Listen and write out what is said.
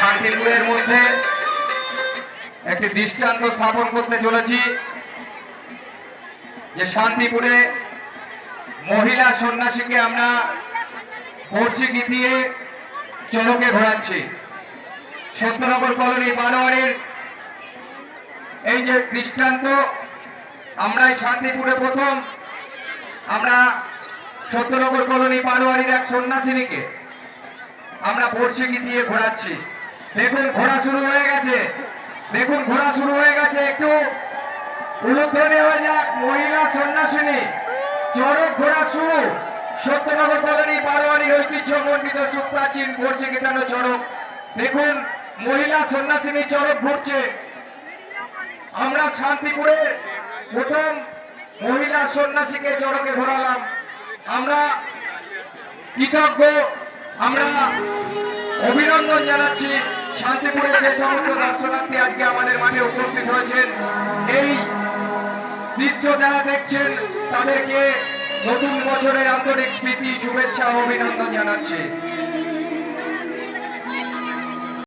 শান্তিপুরের মধ্যে একটি দৃষ্টান্ত স্থাপন করতে চলেছি যে শান্তিপুরে মহিলা সন্ন্যাসীকে আমরা বর্ষি গীতিয়ে চলকে ঘোরাচ্ছি। সত্যনগর কলোনি বারোয়ারির এই যে দৃষ্টান্ত আমরা শান্তিপুরে প্রথম আমরা সত্যনগর কলোনি বারোয়ারির এক সন্ন্যাসিনীকে আমরা বর্ষি দিয়ে ঘোরাচ্ছি। দেখুন ঘোরা শুরু হয়ে গেছে। দেখুন ঘোরা শুরু হয়ে গেছে একটু। উলুধ্বনি হয়ে যাক, মহিলা সন্ন্যাসিনী। চরক ঘোরা শুরু। সত্যনগর কলোনি বারোয়ারি ঐতিহ্য মন্ডিত সুপ্রাচীন বর্ষি গীতানো চরক। দেখুন, মহিলা সন্ন্যাসিনী চরক ঘুরছে। আমরা শান্তিপুরে প্রথম মহিলা সন্ন্যাসীকে চরকে ঘোরালাম। আমরা কৃতজ্ঞ। আমরা অভিনন্দন জানাচ্ছি শান্তিপুরের যে সমস্ত দর্শনার্থী আজকে আমাদের মাঠে উপস্থিত হয়েছেন। এই দৃশ্য যারা দেখছেন, তাদেরকে নতুন বছরের আন্তরিক স্মৃতি, শুভেচ্ছা ও অভিনন্দন জানাচ্ছি।